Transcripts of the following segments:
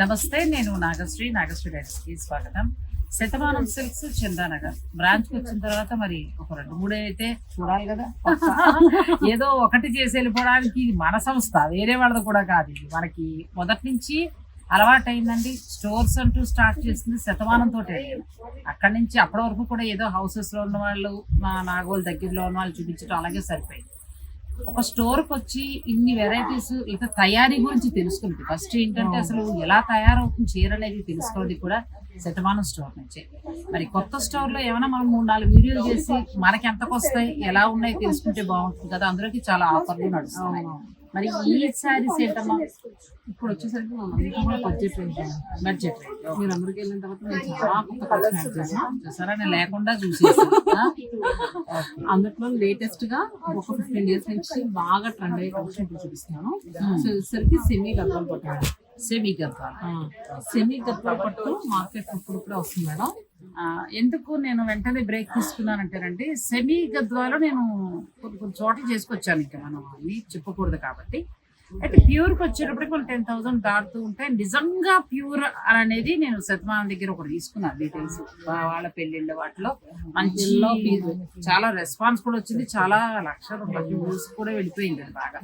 నమస్తే నేను నాగశ్రీ నాగశ్రీ డైరీస్కి స్వాగతం. శతమానం సిల్క్స్ చందానగర్ బ్రాంచ్కి వచ్చిన తర్వాత మరి ఒక రెండు మూడే అయితే చూడాలి కదా. ఏదో ఒకటి చేసి వెళ్ళిపోవడానికి ఇది మన సంస్థ వేరే వాళ్ళది కూడా కాదు ఇది. మనకి మొదటి నుంచి అలవాటైందండి. స్టోర్స్ అంటూ స్టార్ట్ చేసింది శతమానంతో అక్కడి నుంచి అప్పటి వరకు కూడా ఏదో హౌసెస్లో ఉన్న వాళ్ళు మా నాగోల్ దగ్గరలో ఉన్న వాళ్ళు చూపించడం అలాగే సరిపోయింది. ఒక స్టోర్కి వచ్చి ఇన్ని వెరైటీస్ ఇక తయారీ గురించి తెలుసుకుంది. ఫస్ట్ ఏంటంటే అసలు ఎలా తయారవుతుంది చీర అనేది తెలుసుకోవడం కూడా శతమానం స్టోర్ నుంచి. మరి కొత్త స్టోర్లో ఏమైనా మనం మూడు నాలుగు వీడియోలు చేసి మనకి ఎంతకు వస్తాయి ఎలా ఉన్నాయి తెలుసుకుంటే బాగుంటుంది కదా. అందరికి చాలా ఆఫర్లు నడుస్తున్నాయి. మరి ఈ శారీస్ ఏంటమ్మా? ఇప్పుడు వచ్చేసరికి మా అందరికీ కూడా బడ్జెట్ రేంజ్ బడ్జెట్ మీరు అందరికి వెళ్ళిన తర్వాత నేను చాలా కొత్త యాడ్ చూసారా? నేను లేకుండా చూసేసాను అందులో లేటెస్ట్గా ఒక ఫిఫ్టీన్ ఇయర్స్ నుంచి బాగా ట్రెండ్ అయ్యే కలెక్షన్ ఇప్పుడు చూపిస్తున్నాను. సో వచ్చేసరికి సెమీ గద్వాలు పట్టు సెమీ గద్వాల్ సెమీ గద్వాలు పట్టు మార్కెట్ ఇప్పుడు కూడా వస్తుంది మేడం. ఎందుకు నేను వెంటనే బ్రేక్ తీసుకున్నానంటేనండి సెమీ గద్వాలో నేను కొన్ని కొన్ని చోట్ల చేసుకొచ్చాను ఇంకా మనం అన్ని చెప్పకూడదు కాబట్టి. అయితే ప్యూర్కి వచ్చేటప్పటికి మనం టెన్ థౌసండ్ దాటుతూ ఉంటే నిజంగా ప్యూర్ అనేది నేను శతమానం దగ్గర ఒకటి తీసుకున్నాను డీటెయిల్స్ వాళ్ళ పెళ్ళిళ్ళ వాటిలో మంచిలో చాలా రెస్పాన్స్ కూడా వచ్చింది చాలా లక్ష రూపాయలు కూడా వెళ్ళిపోయింది అది బాగా.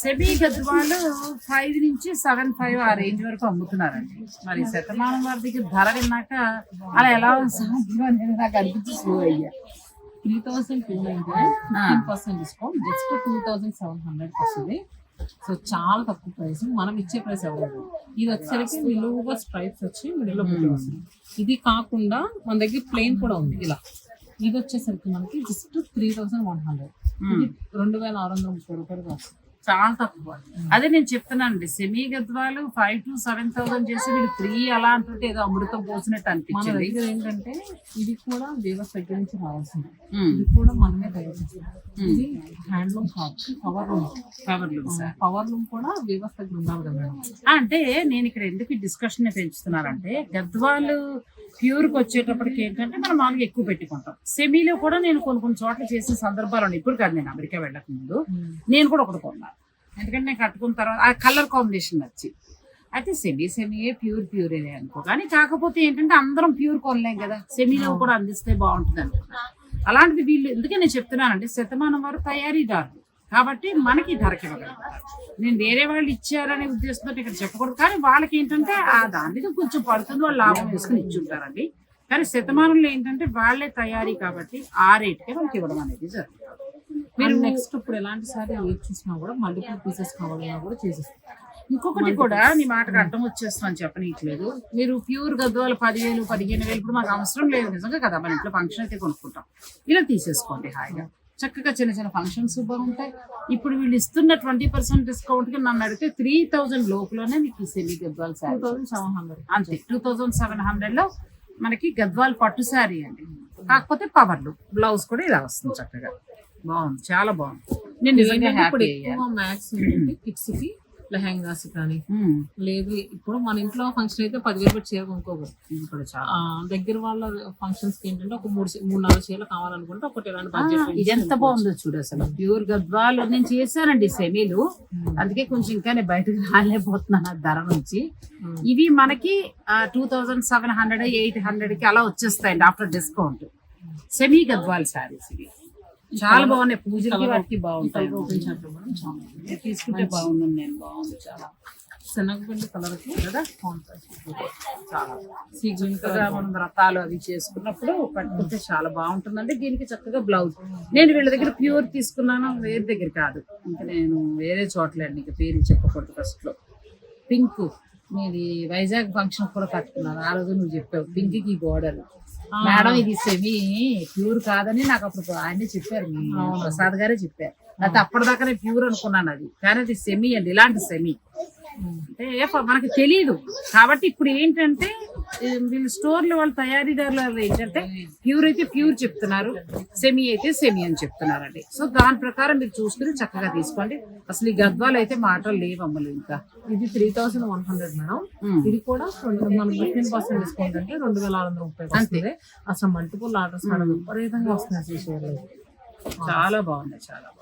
సెమీ గద్వాలు ఫైవ్ నుంచి సెవెన్ ఫైవ్ ఆ రేంజ్ వరకు అమ్ముతున్నారండి. మరి శతమానం వారి దగ్గర ధర విన్నాక అలా ఎలా సాధ్యం అనేది నాకు అనిపించి స్లో అయ్యా. Three thousand two ninety fifteen percent discount just two thousand seven hundred వస్తుంది. సో చాలా తక్కువ ప్రైస్ మనం ఇచ్చే ప్రైస్ అవ్వదు ఇది వచ్చేసరికి నిలువుగా స్ట్రైప్స్ వచ్చి మిడిల్లో వస్తుంది. ఇది కాకుండా మన దగ్గర ప్లెయిన్ కూడా ఉంది. ఇలా. ఇది వచ్చేసరికి మనకి just three thousand one hundred రెండు వేల ఆరు వందల ముప్పై రూపాయలు వస్తుంది చాలా తక్కువ. అదే నేను చెప్తున్నాను అండి semi Gadwal five to seven thousand చేసి వీళ్ళు త్రీ అలా అంటుంటే ఏదో అమృతం పోసినట్టు అనిపించింది. దగ్గర ఏంటంటే ఇది కూడా దేవస్ దగ్గర నుంచి రావాల్సింది. ఇది కూడా మనమే తయారు చేస్తాం ఇది హ్యాండ్లూమ్ కాదు power loom cover looms. Power loom కూడా దేవస్ దగ్గర ఉండాలి కదా మేడం. ఆ, అంటే నేను ఇక్కడ ఎందుకు డిస్కషన్ పెంచుతున్నానంటే గద్వాలు ప్యూర్కి వచ్చేటప్పటికి ఏంటంటే మనం మామూలుగా ఎక్కువ పెట్టుకుంటాం. సెమీలో కూడా నేను కొన్ని కొన్ని చోట్ల చేసిన సందర్భాలు ఉన్నాయి. ఇప్పుడు కాదు నేను అమెరికా వెళ్ళక ముందు. నేను కూడా ఒకటి కొన్నాను. ఎందుకంటే నేను కట్టుకున్న తర్వాత ఆ కలర్ కాంబినేషన్ నచ్చి. అయితే సెమీ సెమీయే ప్యూర్ ప్యూర్ అనుకో. కానీ కాకపోతే ఏంటంటే అందరం ప్యూర్ కొనలేం కదా. సెమీలో కూడా అందిస్తే బాగుంటుంది అనుకున్నా అలాంటిది వీళ్ళు ఎందుకే నేను చెప్తున్నానంటే శతమానం వారు తయారీదారులు. కాబట్టి మనకి ధరకి ఇవ్వగలుగుతారు. నేను వేరే వాళ్ళు ఇచ్చారనే ఉద్దేశంతో ఇక్కడ చెప్పకూడదు కానీ వాళ్ళకి ఏంటంటే ఆ దాని మీద కొంచెం పడుతుంది వాళ్ళు లాభం తీసుకుని ఇచ్చుంటారండి కానీ శతమానంలో ఏంటంటే వాళ్ళే తయారీ కాబట్టి ఆ రేట్కే మనకి ఇవ్వడం అనేది జరుగుతుంది. మీరు నెక్స్ట్ ఇప్పుడు ఎలాంటి సారీ చూసినా కూడా మల్టిపుల్ పీసెస్ కావాలన్నా కూడా చేసేస్తాం. ఇంకొకటి కూడా నీ మాటకు అర్థం వచ్చేస్తాను చెప్పనీయట్లేదు. మీరు ప్యూర్ గద్వాలు పదివేలు పదిహేను వేలు ఇప్పుడు మాకు అవసరం లేదు. నిజంగా కదా మన ఇంట్లో ఫంక్షన్ అయితే కొనుక్కుంటాం. ఇలా తీసేసుకోండి హాయిగా. చక్కగా చిన్న చిన్న ఫంక్షన్స్ బాగుంటాయి. ఇప్పుడు వీళ్ళు ఇస్తున్న ట్వంటీ పర్సెంట్ డిస్కౌంట్కి నన్ను అడిగితే త్రీ థౌజండ్ లోపలనే మీకు ఈ semi Gadwal two saree thousand seven hundred అంతే. టూ థౌజండ్ సెవెన్ హండ్రెడ్లో మనకి గద్వాల్ పట్టు శారీ అండి. కాకపోతే పవర్లు బ్లౌజ్ కూడా ఇలా వస్తుంది చక్కగా. బాగుంది. చాలా బాగుంది. నేను నిజంగా హ్యాపీ ఎక్కువ లెహంగాస్ కానీ. లేదు ఇప్పుడు మన ఇంట్లో ఫంక్షన్ అయితే పదివేలు పెట్టి చీర కొనుక్కోకూడదు ఆ, దగ్గర వాళ్ళ ఫంక్షన్స్కి ఏంటంటే ఒక మూడు మూడు నాలుగు చీరలు కావాలనుకుంటే ఒకటి ఇలాంటి బడ్జెట్ ఇది ఎంత బాగుందో చూడు అసలు. ప్యూర్ గద్వాలు. నేను చేశానండి సెమీలు. అందుకే కొంచెం ఇంకా నేను బయటకు రాలేకపోతున్నాను ధర నుంచి. ఇవి మనకి two thousand seven hundred eight హండ్రెడ్కి అలా వచ్చేస్తాయండి after discount semi Gadwal sarees ఇవి. చాలా బాగున్నాయి. పూజలకి వాటికి బాగుంటాయి. తీసుకుంటే బాగుంది నేను బాగుంది చాలా. శనగపిండి కలర్కి కదా? చాలా. సీ గ్రీన్ చక్కగా మనం వ్రతాలు అవి చేసుకున్నప్పుడు కట్టుకుంటే చాలా బాగుంటుందండి. దీనికి చక్కగా బ్లౌజ్. నేను వీళ్ళ దగ్గర ప్యూర్ తీసుకున్నాను వేరే దగ్గర కాదు. ఇంకా నేను వేరే చోట్ల నీకు పేరు చెప్పకూడదు ఫస్ట్లో. పింక్. మీది వైజాగ్ ఫంక్షన్ కూడా కట్టుకున్నాను. ఆ రోజు నువ్వు చెప్పావు. పింక్కి బోర్డర్ మేడం ఇది సెమీ ప్యూర్ కాదని నాకు అప్పుడు ఆయనే చెప్పారు. ప్రసాద్ గారే చెప్పారు. లేకపోతే అప్పటిదాకానే ప్యూర్ అనుకున్నాను అది. కానీ అది సెమీ అండి. ఇలాంటి సెమీ. అంటే మనకి తెలియదు కాబట్టి ఇప్పుడు ఏంటంటే వీళ్ళు స్టోర్లు వాళ్ళ తయారీదారులు ఏంటంటే ప్యూర్ అయితే ప్యూర్ చెప్తున్నారు. సెమీ అయితే సెమీ అని చెప్తున్నారండి. సో దాని ప్రకారం మీరు చూసుకుని చక్కగా తీసుకోండి. అసలు ఈ గద్వాలు అయితే మాటలు లేవు అమ్మలు ఇంకా. ఇది three thousand one hundred madam. ఇది కూడా ఫిఫ్టీన్ పర్సెంట్ డిస్కౌంట్ అంటే రెండు వేల ఆరు వందల ముప్పై వస్తుంది. అసలు మల్టిపుల్ ఆర్డర్స్ మేడం విపరీతంగా వస్తున్నాయి చాలా బాగుంది చాలా బాగుంది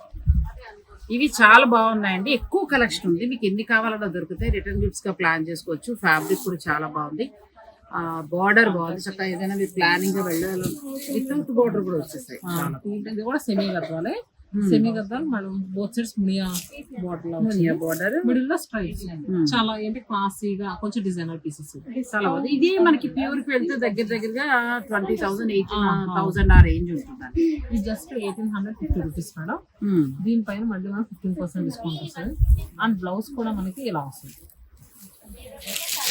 ఇవి చాలా బాగున్నాయండి. ఎక్కువ కలెక్షన్ ఉంది. మీకు ఎన్ని కావాలన్నా దొరుకుతాయి. రిటర్న్ గిఫ్ట్స్గా ప్లాన్ చేసుకోవచ్చు. ఫ్యాబ్రిక్ కూడా చాలా బాగుంది. బార్డర్ బాగుంది. చక్కగా ఏదైనా మీరు ప్లానింగ్గా వెళ్ళాలి. వితౌట్ బార్డర్ కూడా వచ్చేసాయి ఇది కూడా సెమీ గద్వాలే సెమీ గద్వాలు మనం బోత్ సైడ్స్ మునియా బాటిల్ బార్డర్ మిడిల్లో స్ట్రైప్స్ చాలా ఏంటి క్లాసీగా కొంచెం డిజైనర్ పీసెస్ చాలా బాగుంది. ఇది మనకి ప్యూర్కి వెళ్తే దగ్గర దగ్గరగా ట్వంటీ థౌసండ్ ఎయిటీన్ థౌసండ్ ఆ రేంజ్ ఉంటుందండి. ఇది just eighteen hundred fifty rupees madam దీనిపైన మళ్ళీ మనం ఫిఫ్టీన్ పర్సెంట్ డిస్కౌంట్ వస్తుంది. అండ్ బ్లౌజ్ కూడా మనకి ఇలా వస్తుంది.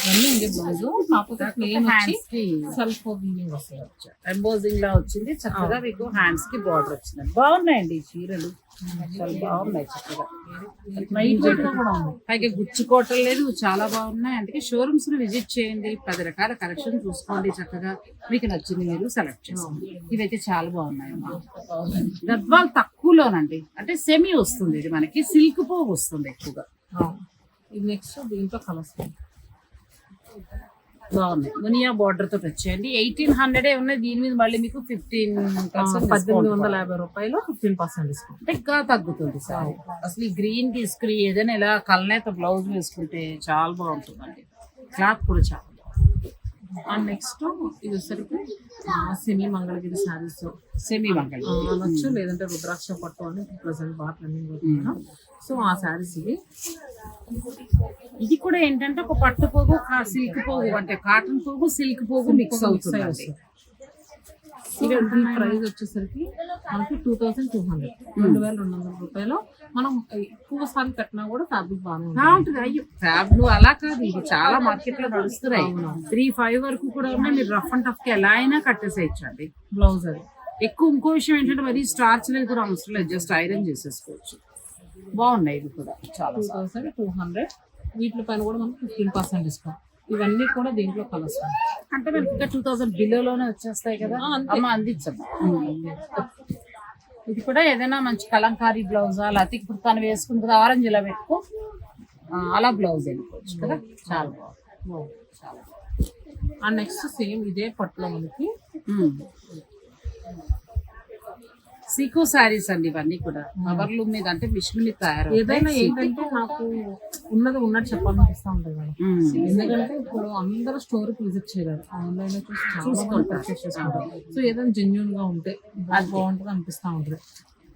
ఇవన్నీ ఇదే బ్లౌజ్ కాకపోతే ప్లేన్ వచ్చి హ్యాండ్స్కి సెల్ఫ్ వీవింగ్ వస్తుంది. ఎంబోజింగ్ లా వచ్చింది. చక్కగా మీకు హ్యాండ్స్కి బార్డర్ వచ్చింది. బాగున్నాయండి ఈ చీరలు. చాలా బాగున్నాయి చక్కగా. గా కూడా ఉంది పైగా గుచ్చుకోవటం లేదు. చాలా బాగున్నాయి. అందుకే షోరూమ్స్ని విజిట్ చేయండి. పది రకాల కలెక్షన్ చూసుకోండి చక్కగా. మీకు నచ్చింది మీరు సెలెక్ట్ చేసుకోండి. ఇవైతే చాలా బాగున్నాయి అమ్మా. గద్వాల్ తక్కువలోనండి. అంటే సెమీ వస్తుంది ఇది మనకి. సిల్క్ పోగు వస్తుంది ఎక్కువగా. ఇది నెక్స్ట్ దీంట్లో కలర్స్. బాగున్నాయి మునియా బార్డర్ తోటి వచ్చేయండి. ఎయిటీన్ హండ్రెడ్ ఉన్నాయి. దీని మీద మళ్ళీ మీకు ఫిఫ్టీన్ పద్దెనిమిది వందల యాభై రూపాయలు ఫిఫ్టీన్ పర్సెంట్ డిస్కౌంట్ అంటే ఇంకా తగ్గుతుంది సార్. అసలు ఈ గ్రీన్ తీసుకుని ఏదైనా ఇలా కల్నేత బ్లౌజ్ వేసుకుంటే చాలా బాగుంటుందండి. క్లాత్ కూడా చాలా అండ్ నెక్స్ట్ ఇది వచ్చరికి సెమీ మంగళగిరి శారీస్ సెమీ వంగల్ అనొచ్చు లేదంటే రుద్రాక్ష పట్టు అని ప్రజెంట్ బాగా ట్రెండింగ్ సో ఆ శారీస్ ఇవి. ఇది కూడా ఏంటంటే ఒక పట్టు పోగు సిల్క్ పోగు అంటే కాటన్ పోగు సిల్క్ పోగు మిక్స్ అవుతుంది. ఇవి దీని ప్రైస్ వచ్చేసరికి మనకి టూ థౌసండ్ టూ హండ్రెడ్. రెండు వేల రెండు వందల రూపాయలు. మనం ఎక్కువ సార్లు కట్టినా కూడా ఫ్యాబ్రిక్ బాగానే ఉంటుంది. అయ్యో. ఫ్యాబ్ నువ్వు అలా కాదు ఇది చాలా మార్కెట్లో నడుస్తున్నాయి త్రీ ఫైవ్ వరకు కూడా ఉన్నాయి. మీరు రఫ్ అండ్ టఫ్కి ఎలా అయినా కట్టేసేయచ్చు అండి బ్లౌజ్ అది. ఎక్కువ ఇంకో విషయం ఏంటంటే మరి స్టార్చ్ లేదు కూడా అవసరం లేదు. జస్ట్ ఐరన్ చేసేసుకోవచ్చు. బాగున్నాయి ఇది కూడా. చాలా టూ థౌసండ్ టూ హండ్రెడ్. వీటి పైన కూడా మనకి ఫిఫ్టీన్ పర్సెంట్ డిస్కౌంట్. ఇవన్నీ కూడా దీంట్లో కలర్స్ అంటే మనకి ఇంకా టూ థౌసండ్ బిలోలోనే వచ్చేస్తాయి కదా? ఆ. అమ్మ అందించమ్మా ఇది కూడా ఏదైనా మంచి కలంకారీ బ్లౌజా లేకపోతే ఇప్పుడు తను వేసుకుంది కదా ఆరెంజ్ ఇలా పెట్టుకో. ఆ, అలా బ్లౌజ్ వెళ్ళిపోవచ్చు కదా? చాలా బాగుంది. చాలా అండ్ నెక్స్ట్ సేమ్ ఇదే పట్టులో మనకి. బాగుంది సీకో శారీస్ అండి ఇవన్నీ కూడా. కవర్లు మీద అంటే మిషన్ మీద తయారు ఏదైనా ఏంటంటే నాకు ఉన్నది ఉన్నట్టు చెప్పాలనిపిస్తా ఉంటుంది మేడం. ఎందుకంటే ఇప్పుడు అందరూ స్టోర్కి విజిట్ చేయలేరు. ఆన్లైన్లో చూసి చాలా మంది పర్చేస్ చేసుకుంటారు. సో ఏదైనా జెన్యున్గా ఉంటే అది. బాగుంటుంది అనిపిస్తా ఉంటుంది.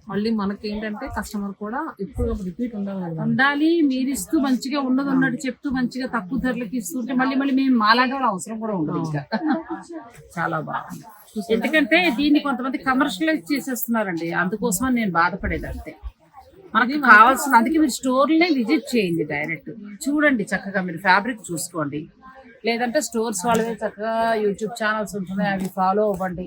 మళ్ళీ మనకి ఏంటంటే కస్టమర్ కూడా ఎప్పుడు రిపీట్ ఉండాలి ఉండాలి మీరు ఇస్తూ మంచిగా ఉన్నది ఉన్నట్టు చెప్తూ మంచిగా తక్కువ ధరలకి ఇస్తుంటే మళ్ళీ మళ్ళీ మేము మాలాంటి వాళ్ళ అవసరం కూడా ఉండదు చాలా బాగుంది. ఎందుకంటే దీన్ని కొంతమంది కమర్షియలైజ్ చేసేస్తున్నారండి. అందుకోసం నేను బాధపడేది అంతే. మనకి కావాల్సిన అందుకే మీరు స్టోర్లనే విజిట్ చేయండి డైరెక్ట్. చూడండి చక్కగా మీరు ఫ్యాబ్రిక్ చూసుకోండి. లేదంటే స్టోర్స్ వాళ్ళవే చక్కగా యూట్యూబ్ ఛానల్స్ ఉంటున్నాయి అవి ఫాలో అవ్వండి.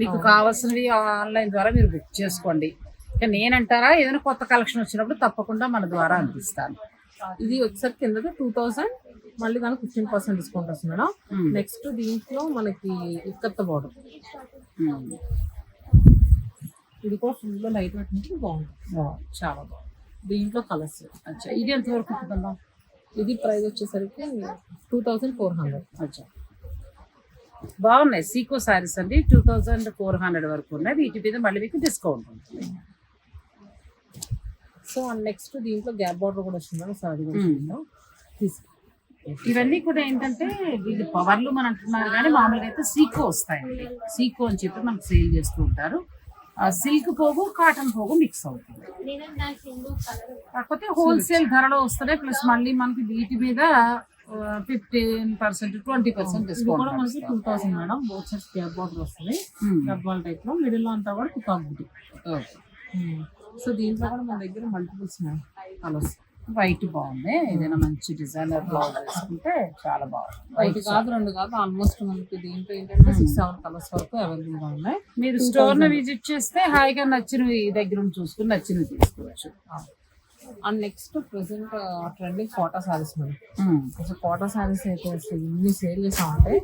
మీకు కావాల్సినవి ఆన్లైన్ ద్వారా మీరు బుక్ చేసుకోండి. ఇక నేనంటారా? ఏదైనా కొత్త కలెక్షన్ వచ్చినప్పుడు తప్పకుండా మన ద్వారా అందిస్తాను. ఇది వచ్చేసరికి కింద టూ థౌసండ్ మళ్ళీ దానికి ఫిఫ్టీన్ పర్సెంట్ డిస్కౌంట్ వస్తుంది మేడం. నెక్స్ట్ దీంట్లో మనకి ఇక్కత్త బార్డర్ ఉమ్. ఇది కూడా ఫుల్ లైట్ ఉంటుంది బాగుంటుంది. చాలా బాగుంది. దీంట్లో కలర్స్ అచ్చా. ఇది ఎంతవరకు ఉంటుందమ్మా? ఇది ప్రైస్ వచ్చేసరికి టూ థౌసండ్ ఫోర్ హండ్రెడ్. అచ్చా. బాగున్నాయి. సీకో శారీస్ అండి. టూ థౌజండ్ ఫోర్ హండ్రెడ్ వరకు ఉన్నాయి. వీటి మీద మళ్ళీ మీకు డిస్కౌంట్ ఉంటుంది. సో నెక్స్ట్ దీంట్లో గ్యాప్ బార్డర్ కూడా వస్తుంది మేడం అది కూడా. చూద్దాం. తీసుకో ఇవన్నీ కూడా ఏంటంటే వీళ్ళు పవర్లు అని అంటున్నారు కానీ మామూలుగా అయితే సీకో వస్తాయండి. సీకో అని చెప్పి మనకు సేల్ చేస్తూ ఉంటారు. సిల్క్ పోగు కాటన్ పోగు మిక్స్ అవుతుంది. కాకపోతే హోల్సేల్ ధరలో వస్తున్నాయి ప్లస్ మళ్ళీ మనకి వీటి మీద ఫిఫ్టీన్ పర్సెంట్ ట్వంటీ పర్సెంట్ ఇది కూడా మనకి discount two thousand madam. Both sides gap border వస్తుంది. గద్వాల్ టైప్లో మిడిల్లో అంతా కూడా పికాక్ బుటీ సో దీంట్లో కూడా మన దగ్గర మల్టిపుల్స్ ఉన్నాయి. కలర్స్ వైట్ బాగుంది. ఏదైనా మంచి డిజైనర్ బ్లౌజ్ వేసుకుంటే చాలా బాగుంది. ఒకటి కాదు రెండు కాదు ఆల్మోస్ట్ మనకి దీంట్లో ఏంటంటే సిక్స్ సెవెన్ కలర్స్ వరకు అవైలబుల్గా ఉన్నాయి. మీరు స్టోర్ను విజిట్ చేస్తే హాయిగా నచ్చినవి దగ్గర చూసుకుని నచ్చినవి తీసుకోవచ్చు. And next present trending Kota sarees madam అసలు కోటా సారీస్ అయితే అసలు ఇన్ని సేల్ చేసామంటే.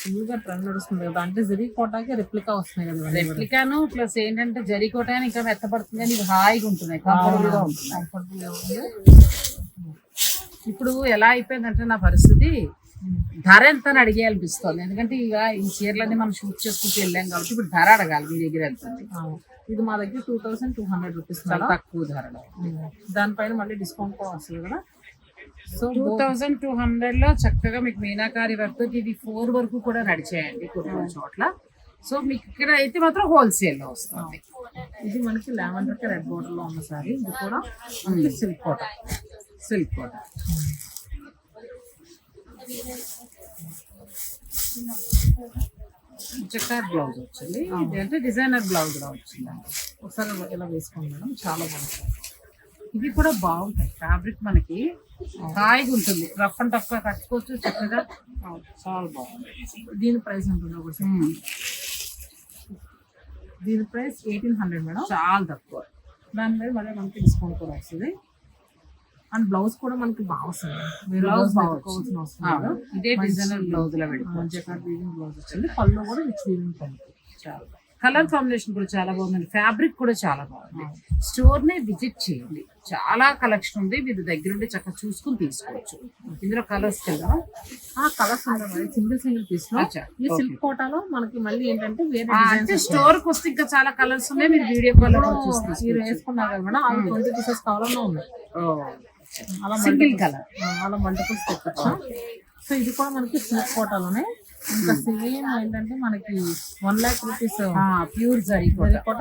ఫుల్గా ట్రెండ్ నడుస్తుంది కదా. అంటే జరీ కోటాకి రెప్లికా వస్తున్నాయి కదా. రెప్లికాను ప్లస్ ఏంటంటే జరికోట ఇంకా మెత్తపడుతుంది ఇవి హాయిగా ఉంటున్నాయి. కంఫర్టబుల్గా ఉంటున్నాయి. కంఫర్టబుల్గా ఉంది. ఇప్పుడు ఎలా అయిపోయిందంటే నా పరిస్థితి ధర ఎంత అని అడిగే అనిపిస్తుంది. ఎందుకంటే ఇక ఈ చీరలన్నీ మనం షూట్ చేసుకుంటూ వెళ్ళాం కాబట్టి ఇప్పుడు ధర అడగాలి మీ దగ్గర ఎంత. ఇది మా దగ్గర two thousand two hundred rupees చాలా తక్కువ ధరలో దానిపైన మళ్ళీ డిస్కౌంట్ కూడా వస్తుంది కదా. సో టూ థౌజండ్ టూ హండ్రెడ్లో చక్కగా మీకు మీనాకారి వర్క్ ఇది ఫోర్ వరకు కూడా నడిచేయండి కొన్ని చోట్ల. సో మీకు ఇక్కడ అయితే మాత్రం హోల్సేల్లో వస్తుంది. ఇది మనకి కి రెడ్ బోర్డర్లో ఉన్న సారీ ఇది కూడా సిల్క్ కోట సిల్క్ కూడా చెక్కార్ బ్లౌజ్ వచ్చింది. ఇది అంటే డిజైనర్ బ్లౌజ్ కూడా వచ్చిందండి ఒకసారి ఇలా వేసుకోండి మేడం. చాలా బాగుంటుంది. ఇవి కూడా బాగుంటాయి. ఫ్యాబ్రిక్ మనకి హాయిగా ఉంటుంది. రఫ్ అండ్ టఫ్గా కట్టుకోవచ్చు చక్కగా. చాలా బాగుంది దీని ప్రైస్ ఉంటుంది ఒకటి దీని ప్రైస్ ఎయిటీన్ హండ్రెడ్ మేడం. చాలా తక్కువ. దాని మీద మళ్ళీ మనకి డిస్కౌంట్ కూడా వస్తుంది. అండ్ బ్లౌజ్ కూడా మనకి బాగా వస్తుంది. బ్లౌజ్ పెట్టుకోవాల్సిన అవసరం ఇదే డిజైనర్ బ్లౌజ్లో వెళ్ళిపోవచ్చు జకాట్ వీవింగ్ బ్లౌజ్ వచ్చింది. పళ్ళు కూడా రిచ్ వీవింగ్ పళ్ళు చాలా. కలర్ కాంబినేషన్ కూడా చాలా బాగుంది ఫ్యాబ్రిక్ కూడా చాలా బాగుంది. స్టోర్ నే విజిట్ చేయండి. చాలా కలెక్షన్ ఉంది. మీరు దగ్గరుండి చక్కగా చూసుకుని తీసుకోవచ్చు. ఇందులో కలర్స్ కదా ఆ కలర్స్ ఉన్నాయి. సింగిల్ సింగిల్ అచ్చా, ఈ. సిల్క్ కోటాలో మనకి మళ్ళీ ఏంటంటే వేరే అంటే స్టోర్కి వస్తే ఇంకా చాలా కలర్స్ ఉన్నాయి. మీరు వీడియో కాల్ మీరు వేసుకున్నారు కదా మేడం అవి ట్వంటీ పీసెస్ కావాలన్నా ఉన్నాయి. అలా సింగిల్ కలర్ అలా మల్టిపుల్స్ తెప్పచ్చు సో ఇది కూడా మనకి సిల్క్ కోటాలోనే ఇంకా సేమ్ ఏంటంటే మనకి one lakh rupees pure zari Kota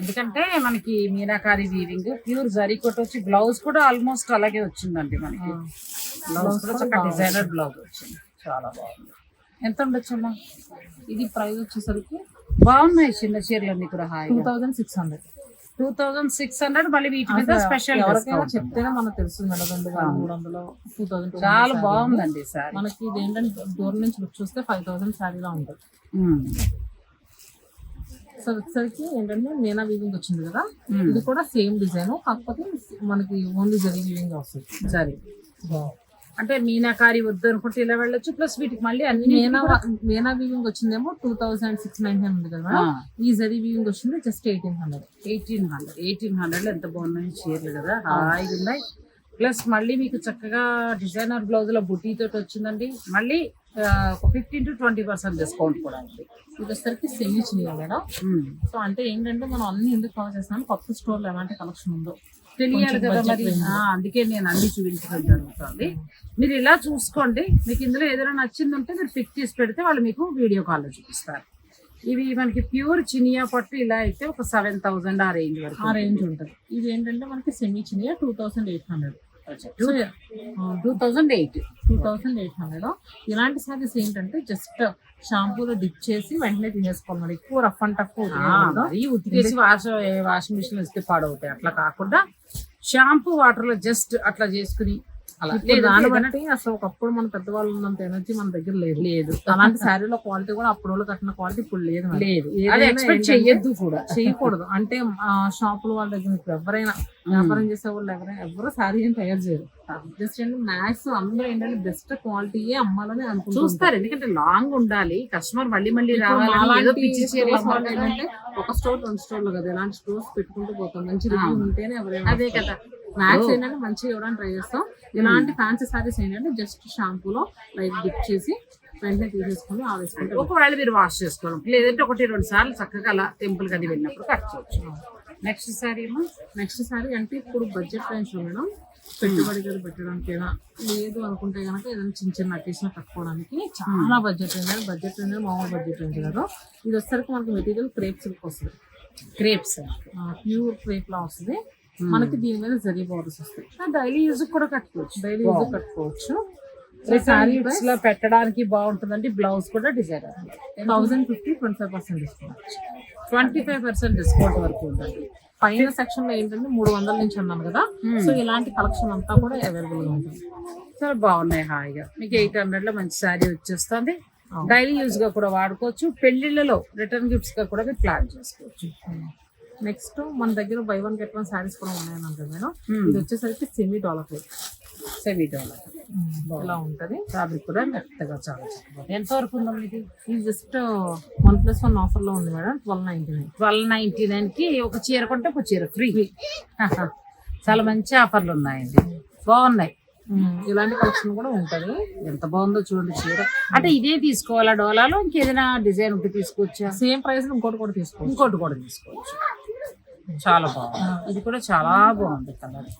ఎందుకంటే మనకి మీనాకారి వీవింగ్ ప్యూర్ జరీ కోట వచ్చి బ్లౌజ్ కూడా ఆల్మోస్ట్ అలాగే వచ్చిందండి మనకి. బ్లౌజ్ కూడా చక్కగా డిజైనర్ బ్లౌజ్ వచ్చింది. చాలా బాగుంది. ఎంత ఉండొచ్చమ్మా? ఇది ప్రైస్ వచ్చేసరికి బాగున్నాయి చిన్న చీరలు అన్ని కూడా టూ హాయిగా thousand six hundred two thousand six hundred మళ్ళీ వీటి మీద స్పెషల్ ఎవరికైనా చెప్తేనే మనకు తెలుస్తుంది మేడం రెండు వేల మూడు వందలు టూ థౌసండ్ చాలా బాగుందండి సార్. మనకి ఇది ఏంటంటే దూరం నుంచి లుక్ చూస్తే ఫైవ్ థౌసండ్ శారీలా ఉంటుంది. సో వచ్చేసరికి ఏంటంటే మీనా వీవింగ్ వచ్చింది కదా? ఇది కూడా సేమ్ డిజైన్ కాకపోతే మనకి ఓన్లీ జరీ వీవింగ్ వస్తుంది. సరే. అంటే మీనాకారి వద్దు అనుకుంటే ఇలా వెళ్ళొచ్చు. ప్లస్ వీటికి మళ్ళీ అన్ని మీనా మీనా వీవింగ్ వచ్చిందేమో టూ థౌసండ్ సిక్స్ నైన్ ఉంది కదా. ఈ జరీ వీవింగ్ వచ్చింది just eighteen hundred. Eighteen hundred. Eighteen hundred ఎంత బాగున్నాయి చీరలు కదా? హాయిగా ఉన్నాయి. ప్లస్ మళ్ళీ మీకు చక్కగా డిజైనర్ బ్లౌజ్లో బుటీ తోటి వచ్చిందండి. మళ్ళీ fifteen to twenty percent discount కూడా ఉంది ఇది వచ్చేసరికి సెమీ చిన్న మేడం. సో అంటే ఏంటంటే మనం అన్ని ఎందుకు కవర్ చేస్తున్నాం? కొత్త స్టోర్లో ఎలాంటి కలెక్షన్ ఉందో. తెలియాలి కదా మరి. అందుకే నేను అన్ని చూపించడం జరుగుతుంది. మీరు ఇలా చూసుకోండి. మీకు ఇందులో ఏదైనా నచ్చింది ఉంటే మీరు పిక్ చేసి పెడితే వాళ్ళు మీకు వీడియో కాల్లో చూపిస్తారు. ఇవి మనకి ప్యూర్ చినియా పట్టు ఇలా అయితే ఒక సెవెన్ థౌసండ్ ఆ రేంజ్ వరకు ఆ రేంజ్ ఉంటుంది. ఇది ఏంటంటే మనకి సెమీ చిన్న two thousand eight hundred two thousand eight two thousand eight hundred ఇలాంటి సారీస్ ఏంటంటే జస్ట్ షాంపూలో డిప్ చేసి వెంటనే తీసేసుకోవాలి మరి ఎక్కువ రఫ్ అండ్ టఫ్ మరీ ఉతికేసి వాష్ వాషింగ్ మిషన్ వేస్తే పాడవుతాయి. అట్లా కాకుండా షాంపూ వాటర్లో జస్ట్ అట్లా చేసుకుని అలా. దాన్ని బట్టి అసలు ఒకప్పుడు మన పెద్దవాళ్ళు ఉన్నంత ఎనర్జీ మన దగ్గర లేదు. లేదు. అలాంటి శారీలో క్వాలిటీ కూడా అప్పుడు వాళ్ళు కట్టిన క్వాలిటీ ఇప్పుడు లేదు. లేదు. ఎక్స్పెక్ట్ ఏంటంటే చెయ్యొద్దు కూడా. చేయకూడదు అంటే ఆ షాపుల వాళ్ళ దగ్గర ఇప్పుడు ఎవరైనా వ్యాపారం చేసే వాళ్ళు ఎవరైనా ఎవరు శారీ ఏం తయారు చేయరు. జస్ట్ ఏంటంటే మ్యాక్స్ అందరూ ఏంటంటే బెస్ట్ క్వాలిటీయే అమ్మాలని అనుకుంటారు చూస్తారు. ఎందుకంటే లాంగ్ ఉండాలి. కస్టమర్ మళ్ళీ మళ్ళీ రావాలి. ఏంటంటే ఒక స్టోర్ రెండు స్టోర్లు కదా ఇలాంటి స్టోర్స్ పెట్టుకుంటూ పోతాం. మంచి ఉంటేనే ఎవరైనా అదే కదా. మ్యాక్స్ ఏంటంటే మంచిగా ఇవ్వడానికి ట్రై చేస్తాం. ఇలాంటి ఫ్యాన్సీ సారీస్ ఏంటంటే జస్ట్ షాంపూలో లైట్ డిప్ చేసి వెంటనే తీసేసుకొని ఆవేసుకుంటే ఒకవేళ మీరు వాష్ చేసుకోవడం లేదంటే ఒకటి రెండు సార్లు చక్కగా అలా టెంపుల్ అది వెళ్ళినప్పుడు కట్ చేయొచ్చు. నెక్స్ట్ సారీ ఏమో? నెక్స్ట్ సారీ అంటే ఇప్పుడు బడ్జెట్ రేంజ్లో మేడం పెట్టుబడి గారు పెట్టడానికి లేదు అనుకుంటే కనుక ఏదైనా చిన్న చిన్న అకేషన్ కట్టుకోవడానికి చాలా బడ్జెట్ రేంజ్ బడ్జెట్ రేంజ్ మామూలు బడ్జెట్ రేంజ్ కాదు. ఇది వచ్చేసరికి మనకి మెటీరియల్ క్రేప్ సిల్క్ వస్తుంది. క్రేప్స్ ప్యూర్ క్రేప్ లా వస్తుంది. మనకి దీని మీద జరీ బోర్డర్స్ వస్తాయి. డైలీ యూజ్ కూడా కట్టుకోవచ్చు. డైలీ యూజ్ కట్టుకోవచ్చు. సారీ లో పెట్టడానికి బాగుంటుందండి. బ్లౌజ్ కూడా design thousand fifty twenty five percent discount twenty five percent discount వరకు ఉందండి. పైన సెక్షన్లో ఏంటంటే మూడు వందల నుంచి అన్నాను కదా. సో ఇలాంటి కలెక్షన్ అంతా కూడా అవైలబుల్గా ఉంటుంది. చాలా బాగున్నాయి హాయిగా. మీకు ఎయిట్ హండ్రెడ్లో మంచి శారీ వచ్చేస్తుంది. డైలీ యూజ్గా కూడా వాడుకోవచ్చు. పెళ్ళిళ్ళలో రిటర్న్ గిఫ్ట్స్గా కూడా మీరు ప్లాన్ చేసుకోవచ్చు. నెక్స్ట్ మన దగ్గర buy one get one sarees కూడా ఉన్నాయని అంటారు మేడం ఇది వచ్చేసరికి సెమీ డాలర్ సెమీ డాలర్ ఇలా ఉంటది. ఫ్యాబ్రిక్ కూడా మెత్తగా చాలా ఎంత వరకు ఉందండి ఇది? ఇది జస్ట్ వన్ ప్లస్ వన్ ఆఫర్లో ఉంది madam twelve ninety nine twelve ninety నైన్కి ఒక చీర కొంటే ఒక చీర ఫ్రీ చాలా మంచి ఆఫర్లు ఉన్నాయండి. బాగున్నాయి. ఇలాంటి కలెక్షన్ కూడా ఉంటది. ఎంత బాగుందో చూడండి చీర. అంటే ఇదే తీసుకోవాలా డోలాలో? ఇంకేదైనా డిజైన్ ఉంటే తీసుకోవచ్చా సేమ్ ప్రైస్ ఇంకోటి కూడా తీసుకోవచ్చు. ఇంకోటి కూడా తీసుకోవచ్చు. చాలా బాగుంది. ఇది కూడా చాలా బాగుంది కలర్.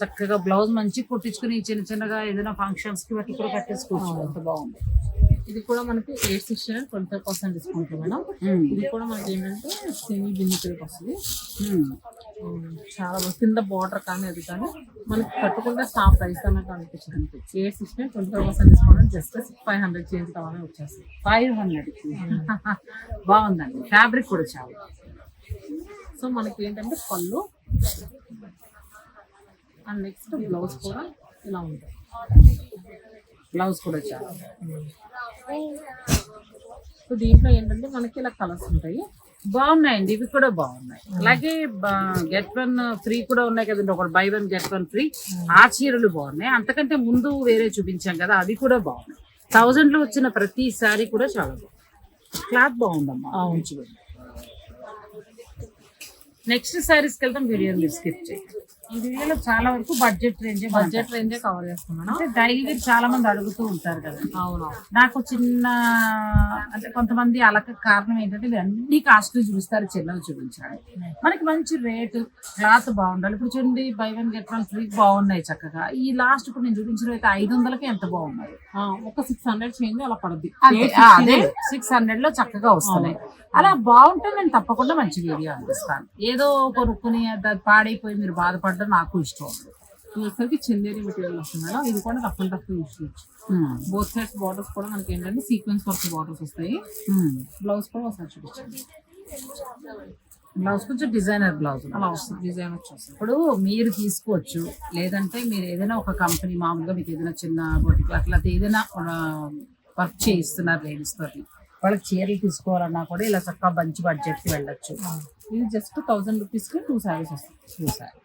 చక్కగా బ్లౌజ్ మంచి కుట్టించుకుని చిన్న చిన్నగా ఏదైనా ఫంక్షన్స్కి బట్టి కూడా కట్టేసుకోవచ్చు ఎంత బాగుంది. ఇది కూడా మనకి eight sixty nine twenty five percent discount madam. ఇది కూడా మనకి ఏంటంటే సెమీ బిన్ని క్రేప్ వస్తుంది. చాలా. కింద బార్డర్ కానీ అది కానీ మనకి కట్టుకుంటే స్టాప్ ప్రైస్ అన్నట్టు అనిపించింది eight sixty nine twenty five percent discount just five hundred change కావాలని వచ్చేస్తుంది. ఫైవ్ హండ్రెడ్ బాగుందండి. ఫ్యాబ్రిక్ కూడా చాలా. సో మనకి ఏంటంటే పళ్ళు అండ్ నెక్స్ట్ బ్లౌజ్ కూడా ఇలా ఉంటుంది బ్లౌజ్ కూడా చాలా సో దీంట్లో ఏంటంటే మనకి ఇలా కలర్స్ ఉంటాయి. బాగున్నాయండి ఇవి కూడా బాగున్నాయి. అలాగే గెట్ వన్ ఫ్రీ కూడా ఉన్నాయి కదండి ఒకటి buy one get one free. ఆ చీరలు బాగున్నాయి. అంతకంటే ముందు వేరే చూపించాం కదా అవి కూడా బాగున్నాయి. థౌజండ్లో వచ్చిన ప్రతిసారీ కూడా చాలా బాగుంది. క్లాత్ బాగుందమ్మా మంచిగా నెక్స్ట్ సారీస్కి వెళ్తాం వీడియో స్కిప్ చేయండి ఈ వీడియోలో చాలా వరకు బడ్జెట్ రేంజ్ బడ్జెట్ రేంజే కవర్ చేస్తున్నాను అంటే డైలీ చాలా మంది అడుగుతూ ఉంటారు కదా. అవును నాకు చిన్న అంటే కొంతమంది అలక కారణం ఏంటంటే అన్ని కాస్ట్లు చూపిస్తారు చిన్నవి చూపించాలి. మనకి మంచి రేటు క్లాత్ బాగుండాలి. ఇప్పుడు చూడండి buy one get one free బాగున్నాయి చక్కగా. ఈ లాస్ట్ ఇప్పుడు నేను చూపించిన అయితే ఐదు వందలకి ఎంత బాగున్నాయి? ఒక సిక్స్ హండ్రెడ్ చేంజ్ అలా పడుద్ది. అదే. సిక్స్ హండ్రెడ్లో చక్కగా వస్తున్నాయి. అలా బాగుంటే నేను తప్పకుండా మంచి వీడియో అందిస్తాను. ఏదో కొనుక్కుని పాడైపోయి మీరు బాధపడడం నాకు ఇష్టం. వచ్చేసరికి చందేరి మెటీరియల్ వస్తుంది? మేడం ఇది కూడా రఫ్ అండ్ రఫ్ యూస్ చేయొచ్చు. బోత్ సైడ్స్ బార్డర్స్ కూడా మనకి ఏంటంటే సీక్వెన్స్ వర్క్ బార్డర్స్ వస్తాయి. బ్లౌజ్ కూడా ఒకసారి చూపించండి. బ్లౌజ్ కొంచెం డిజైనర్ బ్లౌజ్ అలా వస్తుంది డిజైన్ వచ్చేస్తుంది ఇప్పుడు మీరు తీసుకోవచ్చు. లేదంటే మీరు ఏదైనా ఒక కంపెనీ మామూలుగా మీకు ఏదైనా చిన్న బొటిక్ అట్లా ఏదైనా వర్క్ చేయిస్తున్నారు లేడీస్ తోటి. వాళ్ళకి చీరలు తీసుకోవాలన్నా కూడా ఇలా చక్కగా మంచి బడ్జెట్కి వెళ్ళొచ్చు. ఇది జస్ట్ థౌసండ్ రూపీస్కి టూ సారీస్ వస్తాయి. టూ సారీ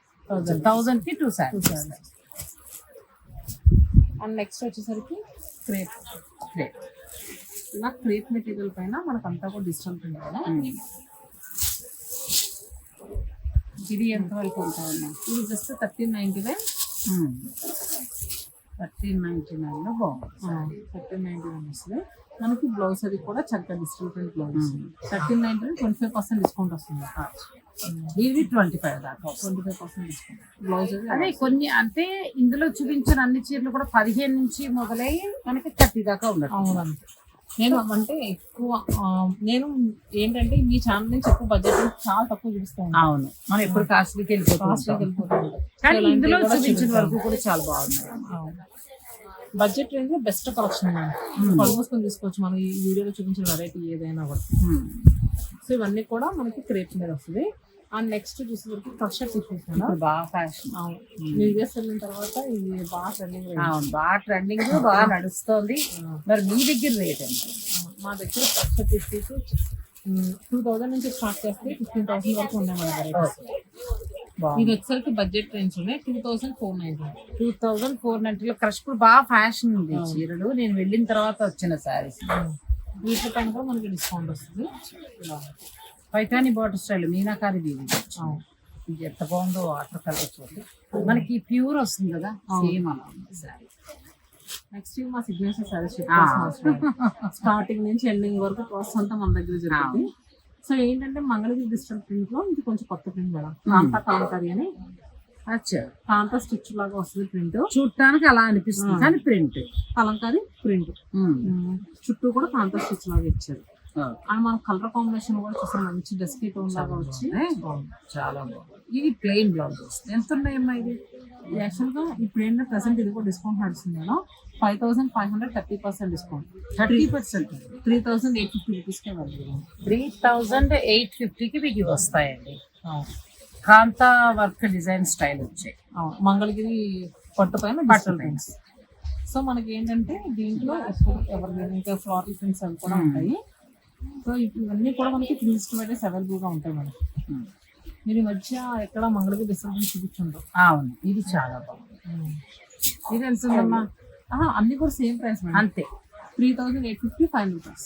థౌజండ్కి టూ సారీ అండ్ నెక్స్ట్ వచ్చేసరికి క్రేప్. ఇలా క్రేప్ మెటీరియల్ పైన మనకు అంతా కూడా డిజిటల్ ప్రింట్ కదా? ఇది ఎంత వరకు ఉంటుందమ్మా? ఇది just thirteen ninety nine thirteen ninety నైన్లో బాగుంది. థర్టీన్ నైన్టీ నైన్ వస్తుంది. మనకి బ్లౌజ్ అది కూడా చక్కగా print blouse thirteen ninety nine twenty five percent discount వస్తుంది. ఇది ట్వంటీ ఫైవ్ దాకా. Twenty five percent discount blouse అది కొన్ని అంటే ఇందులో చూపించిన అన్ని చీరలు కూడా పదిహేను నుంచి మొదలై మనకి థర్టీ దాకా ఉండదు అవునండి నేను అంటే ఎక్కువ నేను ఏంటంటే మీ ఛానల్ నుంచి ఎక్కువ బడ్జెట్ చాలా తక్కువ చూపిస్తాను అవును. మనం ఎప్పుడు కాస్ట్లీకి వెళ్ళిపోతాం కాస్ట్లీకి వెళ్ళిపోతుంది కానీ ఇందులో చూపించిన వరకు కూడా చాలా బాగున్నాయి. బడ్జెట్ రేంజ్లో బెస్ట్ కలెక్షన్ ఆల్మోస్ట్ తీసుకోవచ్చు. మనం ఈ వీడియోలో చూపించిన వెరైటీ ఏదైనా కూడా. Hmm. సో ఇవన్నీ కూడా మనకి క్రేప్ మీద వస్తుంది. అండ్ నెక్స్ట్ చూసేసరికి టిష్యూస్ ఇప్పుడు బాగా ఫ్యాషన్ మీరు యూఎస్ వెళ్ళిన తర్వాత ఇది బాగా ట్రెండింగ్ అవును బాగా ట్రెండింగ్ బాగా నడుస్తోంది. మరి మీ దగ్గర రేట్ ఎంత? మా దగ్గర కల్చర్ టిష్యూస్ టూ థౌసండ్ నుంచి స్టార్ట్ చేస్తే ఫిఫ్టీన్ థౌసండ్ వరకు ఉన్నాయి మన ఇది వచ్చేసరికి బడ్జెట్ రేంజ్ ఉన్నాయి two thousand four ninety two thousand four నైన్టీలో crush కూడా బాగా ఫ్యాషన్ ఉంది చీరలు. నేను వెళ్ళిన తర్వాత వచ్చిన శారీస్ వీటి పైన కూడా మనకి డిస్కౌంట్ వస్తుంది. పైతాని బాటర్ స్టైల్ మీనాకారి దీవి ఇది ఎంత బాగుందో వాటర్ కలర్ చూడండి. మనకి ప్యూర్ వస్తుంది కదా సేమ్ అలా ఉంది శారీ నెక్స్ట్ మా సిగ్నేచర్ సారీస్ స్టార్టింగ్ నుంచి ఎండింగ్ వరకు ప్రాసెస్ అంతా మన దగ్గర జరుగుతుంది. సో ఏంటంటే మంగళగిరి డిస్ట్రిక్ట్ ప్రింట్లో ఇది కొంచెం కొత్త ప్రింట్ మేడం కాంతా కలంకారీ అని. అచ్చా. కాంతా స్టిచ్ లాగా వస్తుంది ప్రింట్. చూడటానికి అలా అనిపిస్తుంది కానీ ప్రింట్. కలంకారీ ప్రింట్. చుట్టూ కూడా కాంతా స్టిచ్ లాగా ఇచ్చారు. అండ్ మన కలర్ కాంబినేషన్ కూడా చూసాం మంచి డస్కీ టోన్ లాగా వచ్చి చాలా బాగుంది. ఇది ప్లెయిన్ బ్లౌజ్ వస్తుంది ఎంత ఉన్నాయమ్మా ఇది? యాక్చువల్గా ఇప్పుడు ఏంటంటే ప్రెసెంట్ ఇది కూడా డిస్కౌంట్ నడుస్తుంది madam. Five thousand five hundred thirty percent discount thirty percent three thousand eight fifty రూపీస్కే వెళ్ళదు త్రీ థౌజండ్ ఎయిట్ ఫిఫ్టీకి మీకు ఇవి వస్తాయండి కాంతా వర్క్ డిజైన్ స్టైల్ వచ్చాయి. మంగళగిరి పట్టు పైన. ప్రింట్స్ సో మనకి ఏంటంటే దీంట్లో ఎవరి ఇంకా ఫ్లారీ ప్రింట్స్ అవి కూడా ఉంటాయి. సో ఇవన్నీ కూడా మనకి త్రీ సిస్టమేటివ్స్ అవైలబుల్గా ఉంటాయి మనకి. Hmm. మీరు ఈ మధ్య ఎక్కడ మంగళగిరి డిస్టర్బెన్స్ చూపించుంటారు అవును ఇది చాలా బాగుంది. ఇది ఎంత ఉందమ్మా? అన్ని కూడా సేమ్ ప్రైస్ మేడం. అంతే. Three thousand eight fifty five rupees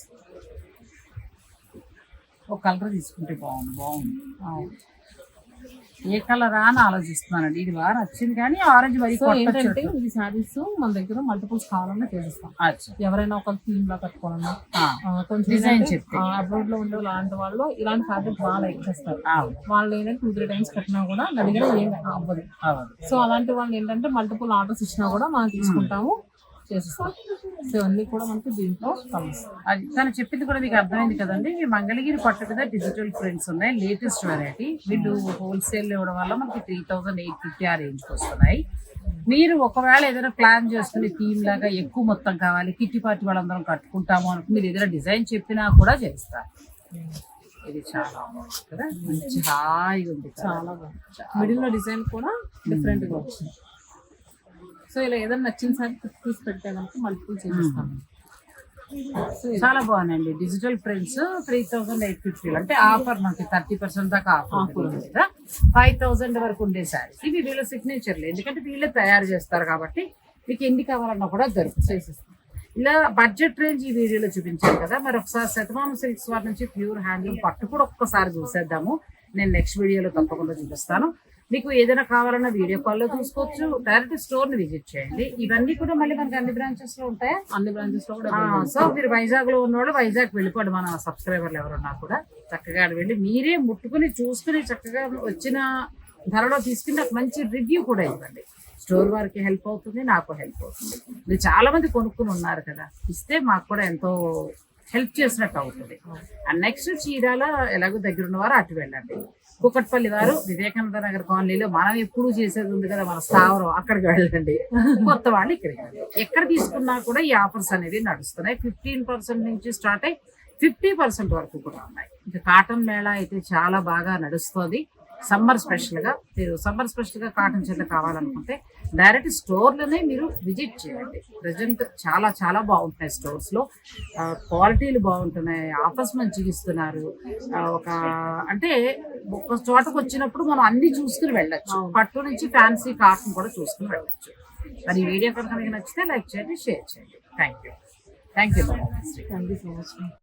ఒక కలర్ తీసుకుంటే బాగుంది బాగుంది. ఏ కలరా అని ఆలోచిస్తున్నానండి. ఇది బాగా నచ్చింది కానీ ఆరెంజ్ మరి ఏంటంటే ఈ శారీస్ మన దగ్గర మల్టిపుల్స్ కావాలన్నా అచ్చా. ఎవరైనా ఒక థీమ్ లా కట్టుకోవాలన్నా. కొంచెం చెప్తే. అబ్రాడ్లో ఉండే లాంటి వాళ్ళు ఇలాంటి ఫ్యాబ్రిక్ బాగా లైక్ చేస్తారు. వాళ్ళు ఏంటంటే టూ త్రీ టైమ్స్ కట్టినా కూడా నా దగ్గర ఏం అవ్వదు. సో అలాంటి వాళ్ళు ఏంటంటే మల్టిపుల్ ఆర్డర్స్ ఇచ్చినా కూడా మనం తీసుకుంటాము. చేసిస్తాం. సో ఇవన్నీ కూడా మనకి దీంట్లో కలుస్తాయి అది తను చెప్పింది కూడా మీకు అర్థమైంది కదండి. ఈ మంగళగిరి పట్టు మీద డిజిటల్ ప్రింట్స్ ఉన్నాయి లేటెస్ట్ వెరైటీ వీళ్ళు హోల్సేల్ ఇవ్వడం వల్ల మనకి త్రీ థౌజండ్ ఎయిట్ ఫిఫ్టీ ఆ రేంజ్కి వస్తున్నాయి. మీరు ఒకవేళ ఏదైనా ప్లాన్ చేసుకుని థీమ్ లాగా ఎక్కువ మొత్తం కావాలి కిట్టి పార్టీ వాళ్ళందరం కట్టుకుంటాము అనుకుని మీరు ఏదైనా డిజైన్ చెప్పినా కూడా చేస్తారు. ఇది చాలా బాగుంది కదా. మంచి హాయిగా ఉంది చాలా బాగుంది. మిడిల్లో డిజైన్ కూడా డిఫరెంట్గా వచ్చింది. సో ఇలా ఏదైనా నచ్చిన సారి తీసి పెడితే కనుక మల్టిపుల్ చేపిస్తాం ఇది చాలా బాగుందండి digital prints three thousand eight fifty అంటే ఆఫర్ మనకి థర్టీ పర్సెంట్ దాకా ఆఫర్ ఉంది కదా. ఫైవ్ థౌసండ్ వరకు ఉండే సారీస్ ఇవి వీళ్ళ సిగ్నేచర్లు ఎందుకంటే వీళ్ళే తయారు చేస్తారు కాబట్టి మీకు ఎన్ని కావాలన్నా కూడా దొరుకుతాయి ఇలా బడ్జెట్ రేంజ్ ఈ వీడియోలో చూపించాను కదా. మరి ఒకసారి శతమానం సిల్క్స్ వారి నుంచి ప్యూర్ హ్యాండ్లూమ్ పట్టు కూడా ఒక్కసారి చూసేద్దాము. నేను నెక్స్ట్ వీడియోలో తప్పకుండా చూపిస్తాను. మీకు ఏదైనా కావాలన్నా వీడియో కాల్లో చూసుకోవచ్చు డైరెక్ట్ స్టోర్ని విజిట్ చేయండి. ఇవన్నీ కూడా మళ్ళీ మనకి అన్ని బ్రాంచెస్లో ఉంటాయా? అన్ని బ్రాంచెస్లో కూడా సో మీరు వైజాగ్లో ఉన్నవాళ్ళు వైజాగ్ వెళ్ళిపోండి. మన సబ్స్క్రైబర్లు ఎవరున్నా కూడా చక్కగా వెళ్ళి మీరే ముట్టుకుని చూసుకుని చక్కగా వచ్చిన ధరలో తీసుకుని నాకు మంచి రివ్యూ కూడా ఇవ్వండి. స్టోర్ వారికి హెల్ప్ అవుతుంది నాకు హెల్ప్ అవుతుంది. మీరు చాలా మంది కొనుక్కుని ఉన్నారు కదా. ఇస్తే మాకు కూడా ఎంతో హెల్ప్ చేసినట్టు అవుతుంది. అండ్ నెక్స్ట్ చీరాల ఎలాగో దగ్గర ఉన్నవారు అటు వెళ్ళండి. కూకట్పల్లి వారు వివేకానంద నగర్ కాలనీలో మనం ఎప్పుడు చేసేది ఉంది కదా మన స్థావరం అక్కడికి వెళ్ళండి. కొత్త వాళ్ళు ఇక్కడికి వెళ్ళండి ఎక్కడ తీసుకున్నా కూడా ఈ ఆఫర్స్ అనేవి నడుస్తున్నాయి. ఫిఫ్టీన్ పర్సెంట్ నుంచి స్టార్ట్ అయ్యి ఫిఫ్టీ పర్సెంట్ వరకు కూడా ఉన్నాయి. ఇంకా కాటన్ మేళా అయితే చాలా బాగా నడుస్తుంది. సమ్మర్ స్పెషల్గా మీరు సమ్మర్ స్పెషల్గా కాటన్ చీరలు కావాలనుకుంటే డైరెక్ట్ స్టోర్లోనే మీరు విజిట్ చేయండి. ప్రజెంట్ చాలా చాలా బాగుంటున్నాయి స్టోర్స్లో ఆ, క్వాలిటీలు బాగుంటున్నాయి ఆఫర్స్ మంచిగా ఇస్తున్నారు ఒక అంటే ఒక చోటకు వచ్చినప్పుడు మనం అన్ని చూసుకుని వెళ్ళొచ్చు. పట్టు నుంచి ఫ్యాన్సీ కాటన్ కూడా చూసుకుని వెళ్ళొచ్చు. మరి వీడియో కనుక మీకు నచ్చితే లైక్ చేయండి షేర్ చేయండి. Thank you. Thank you. Thank you so much